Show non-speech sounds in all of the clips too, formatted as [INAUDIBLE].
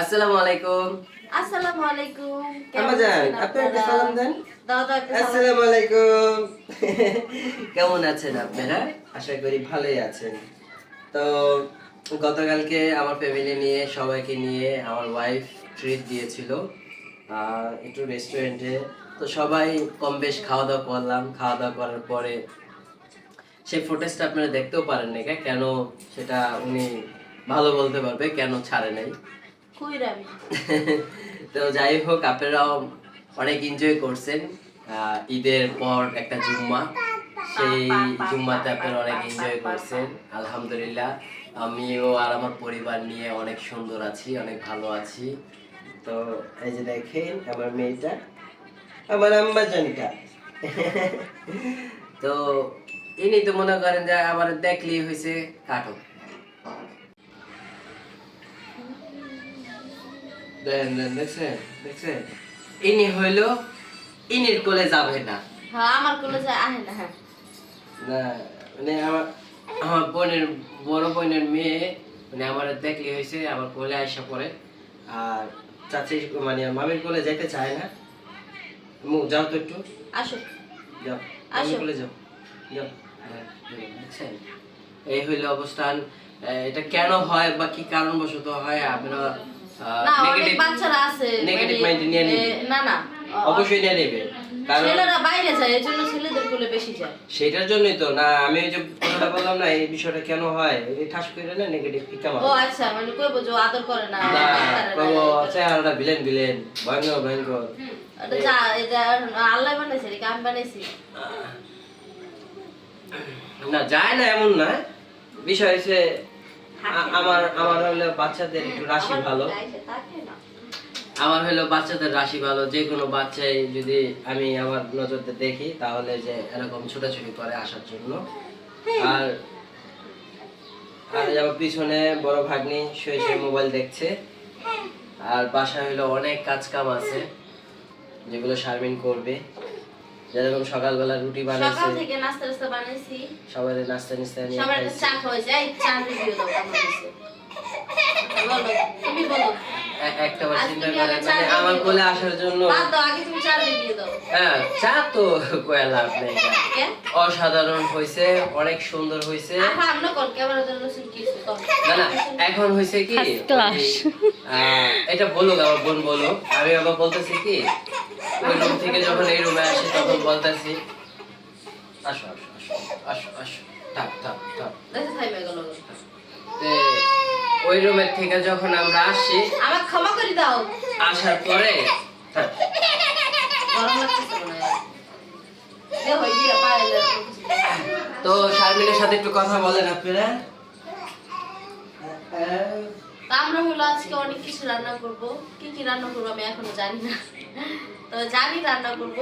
আসসালামু আলাইকুম। আসসালামু আলাইকুম। কেমন আমাজান আছেন আপনি একটা সালাম দেন। আসসালামু আলাইকুম। [LAUGHS] কেমন আছেন আপনারা? আশা করি ভালোই আছেন। তো গতকালকে আমার ফ্যামিলি নিয়ে সবাইকে নিয়ে আমার ওয়াইফ ট্রিট দিয়েছিল একটু রেস্টুরেন্টে তো সবাই কম বেশ খাওয়া দাওয়া করলাম। খাওয়া দাওয়া করার পরে সেই ফুটেজটা আপনারা দেখতেও পারেন না কেন সেটা উনি ভালো বলতে পারবে কেন ছাড়ে নাই। [LAUGHS] তো যাই হোক, আপনারাও অনেক এনজয় করছেন ঈদের পর একটা জুম্মা। সেই জুম্মাতে আপনারা অনেক এনজয় করছেন, আলহামদুলিল্লাহ। আমিও আর আমার পরিবার নিয়ে অনেক সুন্দর আছি, অনেক ভালো আছি। তো এই যে দেখেন, আমার মেয়েটা, আমার আম্মা জানটা [LAUGHS] তো ইনি তো মনে করেন যে আমার দেখলেই হয়েছে কাটো দেন দেন দেখছেন দেখছেন? ইনি হইল ইনির কোলে যাবে না। হ্যাঁ আমার কোলে যায় আহে না হ্যাঁ। না মানে আমার আমার বোনের বড় বোনের মেয়ে মানে আমার দেখলে হয়েছে আমার কোলে আর চাচি মানে মামির কোলে যাইতে চায় না। মু যাও তো একটু। আসো যাও মামির আসো। কোলে যাও। যাও। হ্যাঁ, এই হইল অবস্থান। এটা কেন হয় বা কি কারণবশত হয় আপনারা না অনেক বাচ্চারা আছে নেগেটিভ মাইন্ড নিয়ে নেবে। না না। অবশ্যই নিয়ে নেবে। ছেলেরা বাইরে যায় এই জন্য ছেলেদের কোলে বেশি যায়। সেটার জন্যই তো না আমি ওই যে কথাটা বললাম না এই বিষয়টা কেন হয়? এই ঠাস করে না নেগেটিভ পিকা ও আচ্ছা মানে কই বুঝো আদর করে না না ডাক্তারে চেহারাটা ভিলেন ভিলেন ভয়ঙ্কর ভয়ঙ্কর। এটা যা এটা আল্লাহ বানাইছে এটা আমি বানাইছি? না যায় না এমন না। বিষয় আমার আমার হলো বাচ্চাদের একটু রাশি ভালো। আমার হলো বাচ্চাদের রাশি ভালো। যে কোনো বাচ্চাই যদি আমি আমার নজরতে দেখি তাহলে যে এরকম ছোটাছুটি করে আসার জন্য। আর আর এই আমার পিছনে বড় ভাগ্নি শুয়ে শুয়ে মোবাইল দেখছে। আর বাসায় হলো অনেক কাজ কাম আছে যেগুলো শারমিন করবে। যেরকম সকালবেলা রুটি সকাল থেকে নাস্তা টাস্তা বানাইছি। সবাই নাস্তা নিস্তা নিয়ে সবার চা খাওয়াইছে এই চা রিভিউ দাও কেমন হয়েছে বলো তুমি বলো। একটা বার চিন্তা করে মানে আমার কোলে আসার জন্য বাদ দাও আগে তুমি চা রিভিউ দাও। হ্যাঁ চা তো কয়া লাভ নেই। অসাধারণ হয়েছে অনেক সুন্দর হয়েছে আহা আমরা কোন ক্যামেরা ধরে রসুন কিছু না না এখন হয়েছে কি? এটা বলুক আমার বোন বলুক। আমি আবার বলতেছি কি? ওই রুম থেকে যখন এই রুমে আসি তখন বলতেছি আসো আসো আসো আসো আসো থাক থাক থাক ওই রুমের থেকে যখন আমরা আসি আমার ক্ষমা করে দাও। আসার পরে তো শারমিনের সাথে একটু কথা বলেন আপনারা। আমরা হলো আজকে অনেক কিছু রান্না করব। কি কি রান্না করব আমি এখনও জানি না। তো জানি রান্না করব।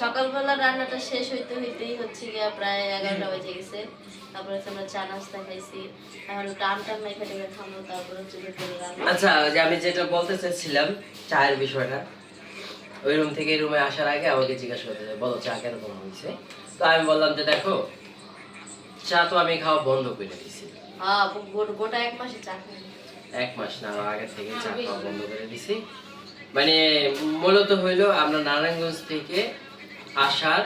সকালবেলা রান্নাটা শেষ হইতে হইতেই হচ্ছে গিয়া প্রায় এগারোটা বেজে গেছে। তারপরে হচ্ছে আমরা চা নাস্তা খাইছি। টান খাব তারপরে হচ্ছে রান্না আচ্ছা যে আমি যেটা বলতে চাচ্ছিলাম চায়ের বিষয়টা ওই রুম থেকে রুমে আসার আগে আমাকে জিজ্ঞাসা করতে বলো চা হয়েছে? তো আমি বললাম যে দেখো চা তো আমি খাওয়া বন্ধ করে দিয়েছি হ্যাঁ গোটা এক মাসে চা এক মাস না আগে থেকে চা খাওয়া বন্ধ করে দিছি। মানে মূলত হইল আমরা নারায়ণগঞ্জ থেকে আসার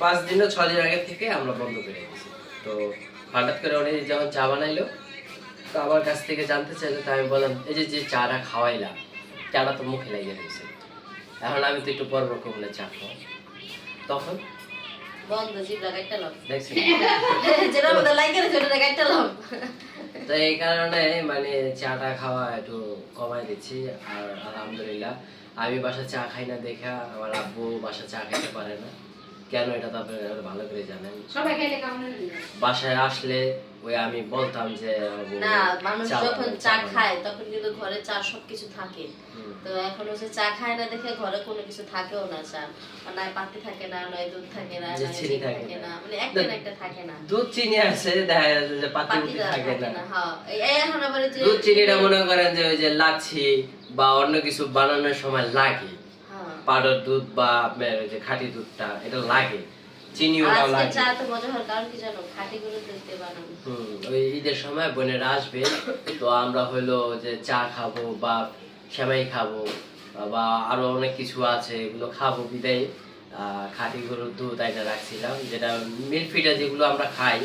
পাঁচ দিন ছ দিন আগে থেকে আমরা বন্ধ করে দিয়েছি। তো হঠাৎ করে উনি যখন চা বানাইলো তো আমার কাছ থেকে জানতে চাইলো তো আমি বললাম এই যে যে চাটা খাওয়াইলাম চাটা তো মুখে লেগে রয়েছে এখন আমি তো একটু রকম বলে চা খাওয়াই তখন বন্ধ জিবরা গাইটা লম দেখছি। [LAUGHS] যেটা মধ্যে লাইকে রে সেটা গাইটা লম তো এই কারণে মানে চাটা খাওয়া একটু কমাই দিচ্ছি আর আলহামদুলিল্লাহ। আমি বাসা চা খাই না দেখা আমার আব্বু বাসা চা খাইতে পারে না। কেন এটা তো আপনারা ভালো করে জানেন। বাসায় আসলে ওই আমি বলতাম যে না মানুষ যখন চা খায় তখন কিন্তু ঘরে চা সবকিছু থাকে। তো এখন হচ্ছে চা খায় না দেখে ঘরে কোনো কিছু থাকেও না চা। না পাতি থাকে না নয় দুধ থাকে না নয় চিনি থাকে মানে একটা না একটা থাকে না। দুধ চিনি আছে দেখা যাচ্ছে যে পাতি থাকে না। হ্যাঁ। এখন আবার যে দুধ চিনিটা মনে করেন যে ওই যে লাচ্ছি বা অন্য কিছু বানানোর সময় লাগে। হ্যাঁ। পাউডার দুধ বা আপনার ওই যে খাঁটি দুধটা এটা লাগে। চিনিও আর দাও লাগে চা তো মজা হওয়ার কারণ কি জানো খাঁটি গরুর দুধ বানানো হুম, ওই ঈদের সময় বোনেরা আসবে তো আমরা হলো যে চা খাব বা সেমাই খাব বা আরও অনেক কিছু আছে এগুলো খাব বিদায়। খাঁটি গরুর দুধ আইনা রাখছিলাম যেটা মিল্কফিডা যেগুলো আমরা খাই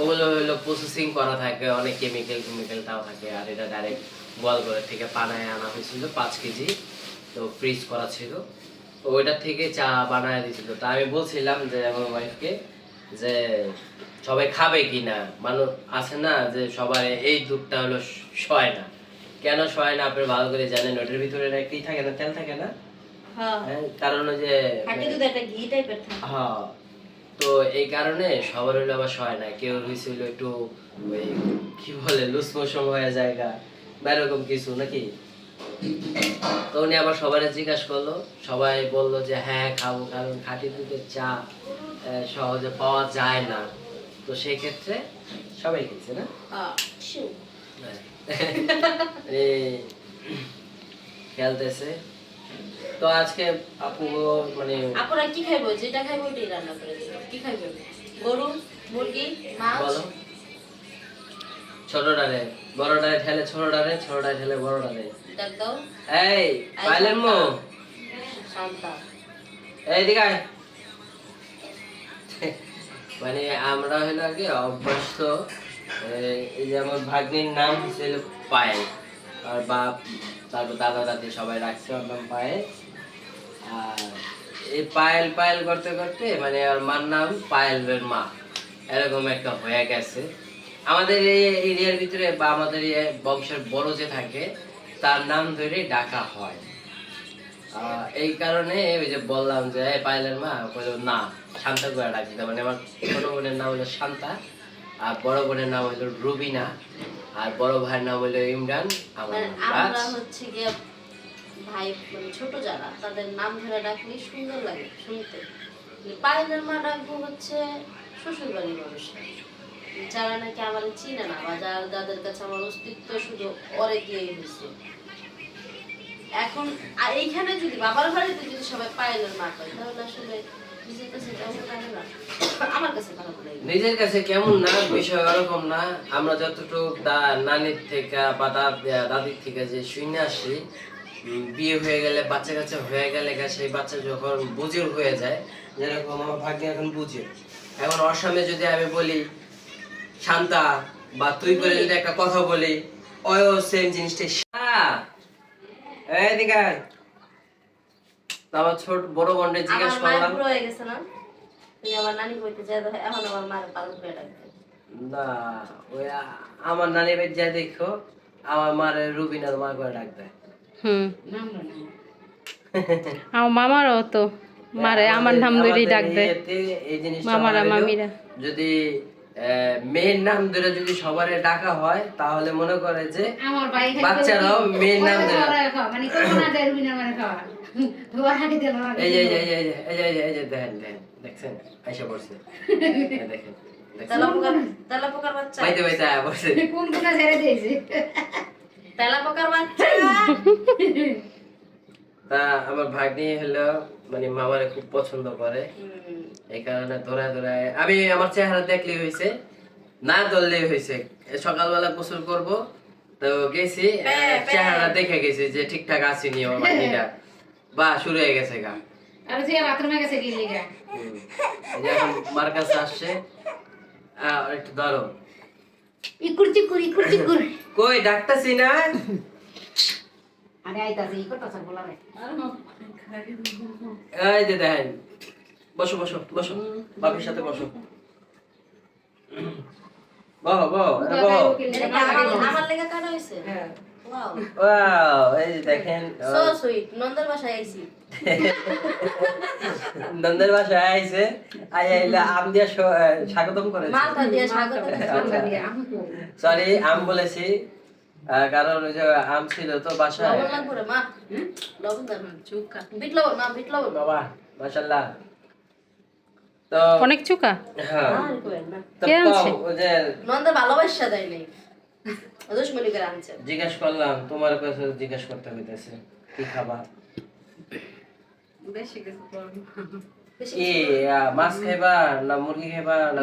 ওগুলো হলো প্রসেসিং করা থাকে অনেক কেমিক্যাল কেমিক্যাল তাও থাকে আর এটা ডাইরেক্ট গোয়ালঘরের থেকে পানায় আনা হয়েছিল পাঁচ কেজি তো ফ্রিজ করা ছিল। তো ওইটার থেকে চা বানায় দিয়েছিল তা আমি বলছিলাম যে আমার ওয়াইফকে যে সবাই খাবে কি না মানুষ আছে না যে সবাই এই দুধটা হলো সয় না। কেন সয় না? আপনি ভালো করে জানেন ওটার ভিতরে কি থাকে না? তেল থাকে না? হ্যাঁ। হ্যাঁ, কারণ ওই যে হ্যাঁ। তো এই কারণে সবার হইল আবার সয় না। কেউ হয়েছিল একটু ওই কি বলে মোশন হয়ে জায়গা বা এরকম কিছু নাকি? তো উনি আবার সবাই জিজ্ঞাসা করল। সবাই বলল যে হ্যাঁ খাব কারণ খাঁটি দুধের চা সহজে পাওয়া যায় না। তো সেই ক্ষেত্রে সবাই খেয়েছে না? হ্যাঁ। খেলতেছে। তো আজকে আপু মানে আপনারা কি খাইবো? যেটা খাইবো ওইটাই রান্না করে কি খাইবো? গরু মুরগি মাছ? বলো। ছোট ডালে বড় ডালে ঠেলে ছোট ডালে ছোট ডালে ঠেলে বড় ডালে। ডাক দাও। এই পাইলেন মো। শান্তা। এই দিকে মানে আমরা হলো আগে অভ্যস্ত। এই যে আমার ভাগ্নির নাম ছিল পায়েল। আর বাপ তারপর দাদা দাদি সবাই রাখছে ওর নাম পায়েল। আর এই পায়েল পায়েল করতে করতে মানে ওর মার নাম পায়েলের মা। এরকম একটা হয়ে গেছে। আমাদের এই এরিয়ার ভিতরে বা আমাদের বংশের বড় যে থাকে তার নাম ধরে ডাকা হয়। এই কারণে ওই যে বললাম যে এই পাইলের মা বলল না শান্তা করে ডাকি মানে আমার ছোট বোনের নাম হলো শান্তা আর বড় বোনের নাম হলো রুবিনা আর বড় ভাইয়ের নাম হলো ইমরান আমার মানে আমরা হচ্ছে গিয়ে ভাই মানে ছোট যারা তাদের নাম ধরে ডাকলে সুন্দর লাগে শুনতে। পায়েলের মা ডাকবো হচ্ছে শ্বশুর বাড়ির মানুষ যারা নাকি আমার চিনে না বা যারা যাদের কাছে আমার অস্তিত্ব শুধু অরে গিয়ে হয়েছে এখন এইখানে যদি বাবার বাড়িতে যদি সবাই পায়েলের মা করে তাহলে আসলে নিজের কাছে কেমন না। কাছে কাছে বিষয় ওরকম না। আমরা যতটুকু নানির থেকে বা দাদির থেকে যে শুনে আসি বিয়ে হয়ে গেলে, বাচ্চা কাচ্চা হয়ে গেলে সেই বাচ্চা যখন বুঝের হয়ে যায়, যেরকম আমার ভাগ্যে এখন বুঝে। এখন অসামে যদি আমি বলি শান্তা বা তুই করে যদি একটা কথা বলি ওয়ও সেম আমার ছোট বড় বোনটা জিজ্ঞাসা আমার মায়ের করলাম। হয়ে গেছে না? তুমি আমার নানি এখন আমার পালন করে ডাকবে না ওই আমার নানি বাড়ি যা দেখো আমার মার রুবিনার মা করে ডাক দেয়। হুম। [LAUGHS] আমার মামারও তো মারে আমার নাম ধরেই ডাক দেয়। এই জিনিসটা মামারা, মামিরা। যদি মেয়ের নাম ধরে যদি সবার ডাকা হয় তাহলে মনে করে যে আমার বাচ্চারাও মেয়ের নাম ধরে মানে মানে। এই এই এই এই এই এই এই দেখেন দেখেন দেখছেন আইসা পড়ছে দেখেন আমার ভাগ্নি হলো মানে মামারে খুব পছন্দ করে এই কারণে ধরে ধরে আমি আমার চেহারা দেখলেই হয়েছে না ধরলেই হয়েছে। সকালবেলা গোসল করব তো গেছি। চেহারা দেখে গেছি যে ঠিকঠাক আসেনি আমার ভাগ্নিটা বা শুরু হয়ে গেছে গা। আর সে বাথরুমে গেছে কি লিগা। হুম। এই যে এখন মার কাছে আসছে। আহ, একটু ধরো ইকুর চিকুর ইকুর চিকুর। কই ডাকতাছি না? আরে আইতাছে ই করতাছে বলা রে এই যে দেখেন। বসো বসো বসো। বাপির সাথে বসো। বহ বহ আরে বহ। এটা কি আমার- আমার লেগে কাটা হয়েছে? ওয়াও। এই দেখেন সো সুইট নন্দর বাসায় আইছি। নন্দের বাসায় আইছে আই আইলে আম দিয়া স্বাগতম করেছে। মালটা দিয়ে স্বাগত আচ্ছা। দিয়ে আমি তো সরি আম বলেছি কারণ ওই যে আম ছিল তো বাসায়। লবণ লাগবে মা। লবণ দেন চুকা বিট লবণ মা বিট লবণ। বাবা তো অনেক চুকা? হ্যাঁ। কে আনছে? ভালোবাসা দেয় নাই। জিজ্ঞেস করলাম তোমার কাছে জিজ্ঞেস করতে হইতেছে কি খাবা? বেশি মাছ খাইবা না মুরগি খাইবা না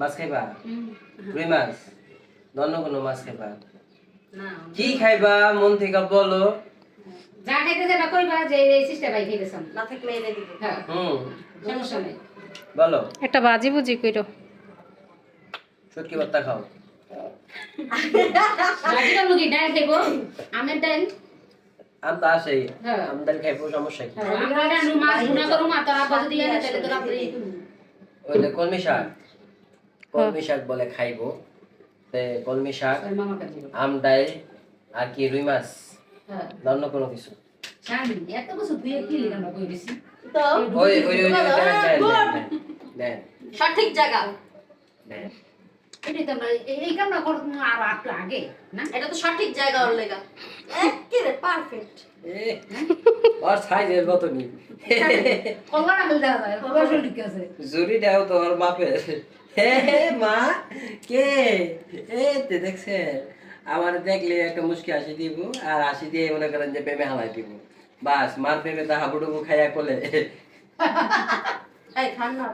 মাছ খাইবা? রুই মাছ? অন্য কোনো মাছ খাইবা? কি খাইবা? মন থেকে বলো। যা খাইতে যাবা কইবা যে এই সিস্টেম ভাই খাইতেছাম না থাকলে এনে দিব। হ্যাঁ। হুম। সমস্যা নেই। বলো। একটা বাজি বুঝি কইরো। ভর্তা খাও। মুগি ডাল খাইবো আমের ডাল। আম তো আসেই। হ্যাঁ। আমদানি খাইবো সমস্যা কি? হ্যাঁ, আমরা মাছ গুনা করুম আর তোর আব্বা যদি আনে তাহলে তোর ওইলে কলমি শাক। কলমি শাক বলে খাইবো। তে কলমি শাক আম ডাইল আর কি রুই মাছ। হ্যাঁ না অন্য কোনো কিছু। এত কিছু তুই কি লিখা কই দিছি তো? ওই ওই ওই ওই দেন দেন দেন, দেন সঠিক জায়গা। দেন। এটি তো আমরা এই- এই কামটা করতাম আর একটু আগে না? এটা তো সঠিক জায়গা ওর লেগা। একেবারে পারফেক্ট এ, ওর সাইজের মতো নি কল্লা না ফেলতে হবে ঠিক আছে। জুরি দেও তো ওর বাপের। হে হে, মা কে? এ তে দেখছে আমার দেখলে একটা মুশকি হাসি দিব আর হাসি দিয়ে মনে করেন যে প্রেমে হালাই দিব। বাস মার প্রেমে তা হাবুডুবু খাইয়া কোলে। খান না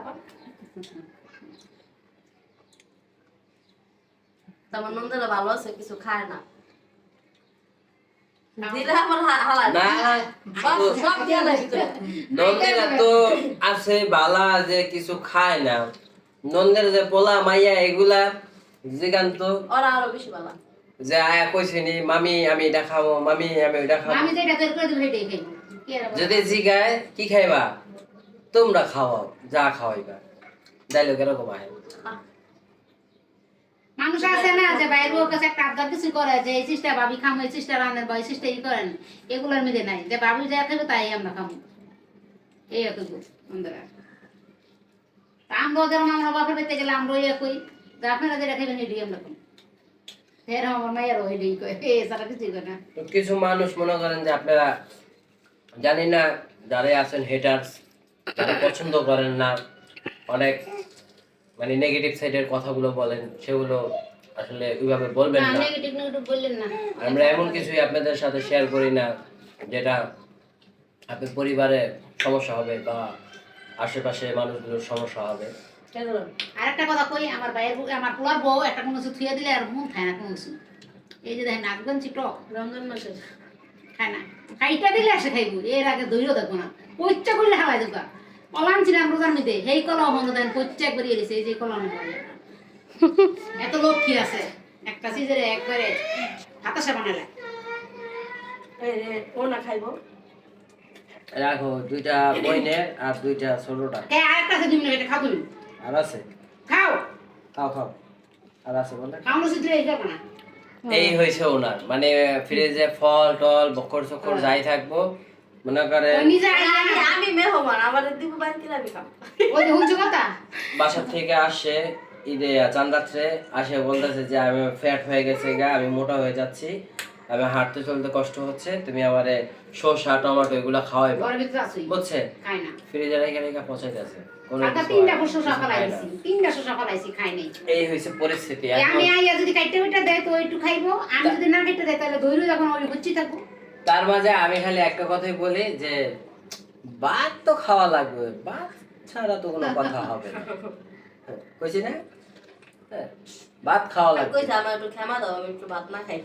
তোমার নন্দেরা ভালো আছে কিছু খায় না। দিলে আমার হা- হালা না সব সব দিয়া লাগে ভিতরে। নন্দের তো আছে বালা যে কিছু খায় না। নন্দের যে পোলা মাইয়া এগুলা যেখান তো ওরা আরও বেশি ভালো যে আয়া কইছে নি মামি আমি এটা খাব মামি আমি ওইটা খাব আমি যেটা তৈরি করে দেবো সেটাই আবার? যদি জিগায় কি খাইবা? তোমরা খাওয়াও যা খাওয়াইবা। ডাইলগ এরকম আয় মানুষ আছে না যে বাইরের বউর কাছে একটা আবদার কিছু করে যে এই চিজটা ভাবি খামো এই চিজটা রান্নার বা এই চিজটা ই করেন। এগুলোর মধ্যে নাই। যে বাবু যা খাইবো তাই আমরা খামো। এই একই বন্ধুরা। তা আমরাও যেরকম আমরা বাপের বাড়িতে গেলে আমরা ইয়ে কই যে আপনারা যেটা খাইবেন এটাই আমরা খাব আমার কয় সারা কয় না। কিছু মানুষ মনে করেন যে আপনারা জানি না যারা আছেন হেটার্স তারা পছন্দ করেন না। অনেক মানে নেগেটিভ সাইডের কথাগুলো বলেন সেগুলো আসলে ওইভাবে বলবেন না না। নেগেটিভ নেগেটিভ বললেন না। আমরা এমন কিছুই আপনাদের সাথে শেয়ার করি না যেটা আপনার পরিবারে সমস্যা হবে বা আশেপাশে মানুষগুলোর সমস্যা হবে। আর একটা কথা কই আমার ভাইয়ের আমার পোলার বউ একটা কোনো কিছু থুয়ে দিলে আর মন খায় না কোনো কিছু। এই যে দেখেন নাকগঞ্জ চিটক। রমজান মাসে খায় না। খাইটা দিলে আসে খাইবো এর আগে দইও দেখব না। পইচা করলে হালাই দেবা কলাম ছিলাম রোজার মধ্যে সেই কলম বন্ধ দেন পইচা করিয়ে দিছে এই যে কলম এত লোক কি আছে? একটা সিজরে একবারে হাতাশা বানালে। এই ও না খাইবো। রাখো দুইটা বইনের আর দুইটা ছোটটা কে আরেকটা আছে দুই মিনিট এটা খাও তুমি। আর আছে? খাও। খাও খাও। আর আছে বলে খাওয়ানো সিজরে এই যাব না। এই হয়েছে ওনার। মানে ফ্রিজে ফল টল বকর চকর যাই থাকব মনে করে ওই আমি মেহমান আমার দিব বাড়ি কিনা আমি ওই হুঁচু কথা? বাসা থেকে আসে ঈদে চান্দাত্রে আসে বলতেছে যে আমি ফ্যাট হয়ে গেছে গা আমি মোটা হয়ে যাচ্ছি। আমি হাঁটতে চলতে কষ্ট হচ্ছে তুমি আমারে শসা টমেটো এগুলো খাওয়াই ঘরের ভিতরে আসুই বুঝছে? খাই না। ফ্রিজে রেখে রেখে কিছু তিনটা হয় শসা। ফলাইছি। তিনটা শসা ফলাইছি খাই নাই। এই হয়েছে পরিস্থিতি। আমি আইয়া যদি কাইটে ওইটা দেয় তো একটু খাইবো। আমি যদি না কাইটে দেয় তাহলে ধৈর্য যখন ওই হচ্ছি থাকব। তার মাঝে আমি খালি একটা কথাই বলি যে ভাত তো খাওয়া লাগবে। ভাত ছাড়া তো কোনো কথা হবে না। হ্যাঁ, [LAUGHS] কইছি না? হ্যাঁ, ভাত খাওয়া লাগবে। কইছে আমার একটু ক্ষমা দাও আমি একটু ভাত না খাই।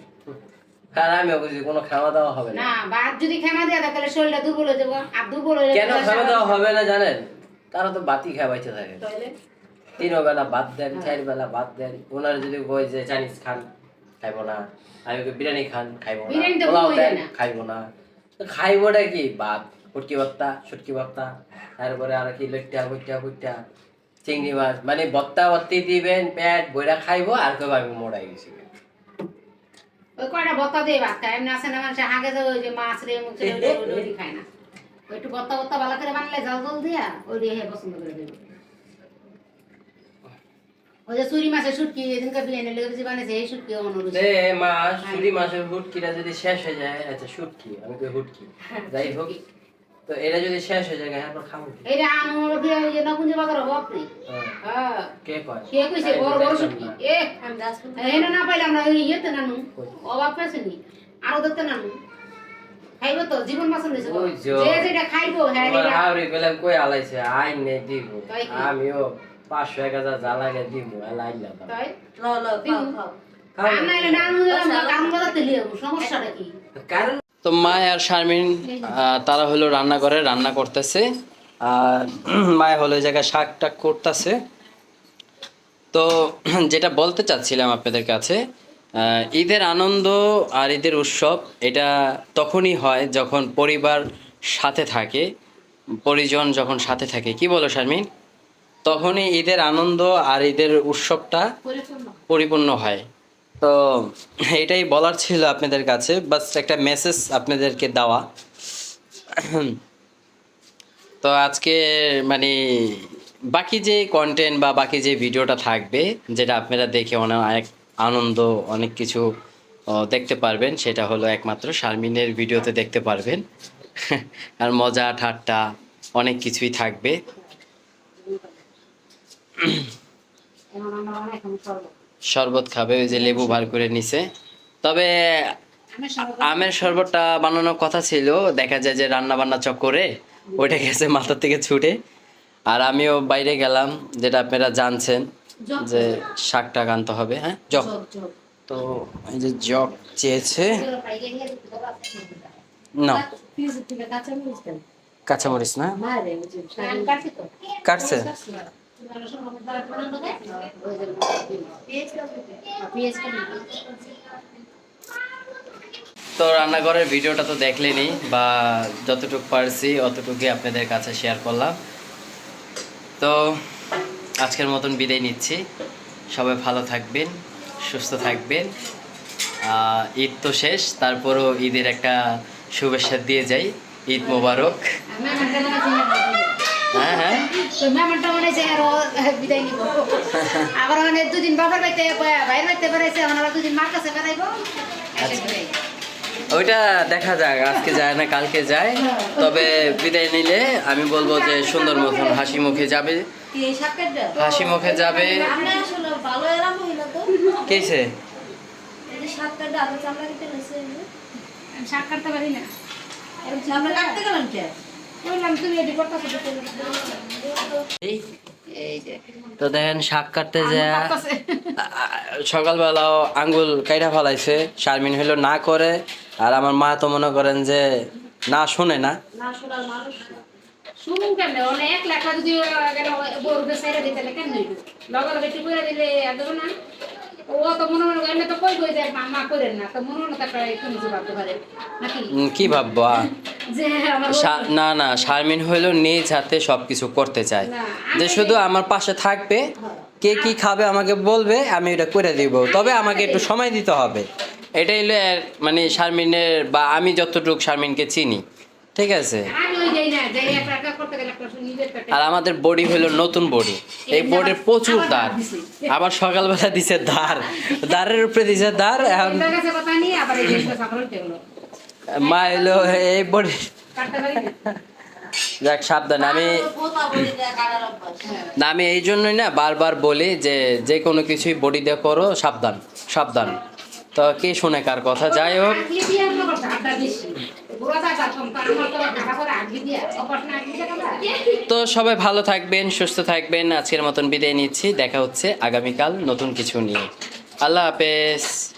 আর আমিও কইছি কোনো খাওয়া দাওয়া হবে না। না ভাত যদি খেমা দেওয়া তাহলে শরীরটা দুর্বল হয়ে যাব। আর দুর্বল হয়ে কেন খাওয়া দাওয়া হবে না জানেন? তারা তো বাতি খাওয়া বাইতে থাকে। তিন বেলা ভাত দেন চার বেলা ভাত দেন। ওনারা যদি কই যে চাইনিজ খান খাইবো না। আমি বিরিয়ানি খান খাইবো না। পোলাও দেন খাইবো না। তো খাইবোটা কি? ভাত ফুটকি ভর্তা সুটকি ভর্তা। তারপরে আর কি লইটা বুইটা বুইটা চিংড়ি মাছ। মানে ভর্তা ভর্তি দিবেন পেট বইরা খাইবো আর কেউ আমি মোড়াই গেছি। ওই কয়টা ভত্তা দিয়ে ভাত খায় এমনি আছে না মানুষ হাগে যে ওই যে মাছ রে মুখ রে খায় না। ওই একটু ভত্তা ভত্তা ভালো করে বানলে জাল জল দিয়া ওই দিয়ে পছন্দ করে দেবে। ওই যে চুরি মাছের শুটকি এদিনকার বিরিয়ানি লেগে যে বানিয়েছে এই শুটকি অনুরোধ রে মাছ মাছের হুটকিটা যদি শেষ হয়ে যায় আচ্ছা শুটকি আমি কই হুটকি যাই হোক তো এটা যদি শেষ হয়ে যায় হ্যাঁ খাব যে আমার নকুঞ্জ বাজার হব আপনি হ্যাঁ, হ্যাঁ কে কয়? কে কইছে? বড় বড় শুটকি এ আমি গাছ ফুল এনে না পাইলাম না ইয়েতে নানু। অভাব পেয়েছে নি। আরও দেখতে নানু। খাইবো তো জীবন পছন্দ হয়েছে যে। যে যেটা খাইবো হ্যাঁ তোমার গেলাম কই আলাইছে আইন নেই দিব। আমিও পাঁচশো এক হাজার যা লাগে দিব তাই? লো লো খাও খাও। কারণ তো মায় আর শারমিন আহ, তারা হলো রান্না করে রান্না করতেছে। আর মায় হলো জায়গায় শাক টাক করতেছে। তো [CLEARS THROAT] যেটা বলতে চাচ্ছিলাম আপনাদের কাছে ঈদের আনন্দ আর ঈদের উৎসব এটা তখনই হয় যখন পরিবার সাথে থাকে পরিজন যখন সাথে থাকে। কি বলো শারমিন? তখনই ঈদের আনন্দ আর ঈদের উৎসবটা পরিপূর্ণ। হয়। তো [CLEARS THROAT] এটাই বলার ছিল আপনাদের কাছে বাস একটা মেসেজ আপনাদেরকে দেওয়া। [CLEARS THROAT] তো আজকে মানে বাকি যে কন্টেন্ট বা বাকি যে ভিডিওটা থাকবে, যেটা আপনারা দেখে অনেক আনন্দ, অনেক কিছু দেখতে পারবেন, সেটা হলো একমাত্র শারমিনের ভিডিওতে দেখতে পারবেন। [LAUGHS] আর মজা, ঠাট্টা, অনেক কিছুই থাকবে। শরবত খাবে, ওই যে লেবু বার করে নিছে। তবে আমের শরবতটা বানানোর কথা ছিল, দেখা যায় যে রান্না বান্না চক করে ওইটা গেছে মাথার থেকে ছুটে। আর আমিও বাইরে গেলাম যেটা আপনারা জানছেন যে শাক টাক আনতে হবে হ্যাঁ? জগ জগ তো এই যে জগ চেয়েছে না। কাঁচা মরিচ কাঁচামরিচ না? কাটছে? তো রান্নাঘরের ভিডিওটা তো দেখলেনি বা যতটুকু পারছি অতটুকুই আপনাদের কাছে শেয়ার করলাম। তো আজকের মতন বিদায় নিচ্ছি। সবাই ভালো থাকবেন সুস্থ থাকবেন। ঈদ তো শেষ তারপরও ঈদের একটা শুভেচ্ছা দিয়ে যাই। ঈদ মোবারক। হ্যাঁ হ্যাঁ। আবার দুদিন বাবার বাইরে বেড়াইছে এখন দুদিন মার কাছে বেড়াইবো। বিদায়। ওইটা দেখা যাক আজকে যায় না কালকে যায়। তবে বিদায় নিলে আমি বলব যে সুন্দর মতন হাসি মুখে যাবে। হাসি মুখে যাবে। আপনি আসলে ভালো এরা মহিলা তো। কেছে? এই যে এই যে তো দেখেন শাক কাটতে যায় কাটতেছে। সকালবেলাও আঙ্গুল কাইটা ফেলাইছে শারমিন হইল না করে আর আমার মা তো মনে করেন যে না শুনে না। যদি ও তো মনে মনে এমনি তো কই কই দেয় মা করেন না। তো মনে মনে তারপরে একটু কিছু ভাবতে পারে। নাকি? কি ভাববো? না না শারমিন হইল নিজ হাতে সব কিছু করতে চায়। যে শুধু আমার পাশে থাকবে কে কি খাবে আমাকে বলবে আমি এটা করে দিব। তবে আমাকে একটু সময় দিতে হবে। এটাই মানে শারমিনের বা আমি যতটুকু শারমিনকে চিনি। ঠিক আছে। আর আমাদের বডি হলো নতুন বডি। এই বডির প্রচুর দাঁড় আবার সকালবেলা দিছে দাঁড়। দাঁড়ের উপরে দিছে দাঁড়, এখন মা এলো এই বডি। যাক, সাবধান। আমি না, আমি এই জন্যই না বারবার বলি যে যে কোনো কিছুই বডি দিয়ে করো, সাবধান সাবধান। তো কে শুনে কার কথা? যাই হোক। তো সবাই ভালো থাকবেন, সুস্থ থাকবেন। আজকের মতন বিদায় নিচ্ছি। দেখা হচ্ছে আগামীকাল নতুন কিছু নিয়ে। আল্লাহ হাফেজ।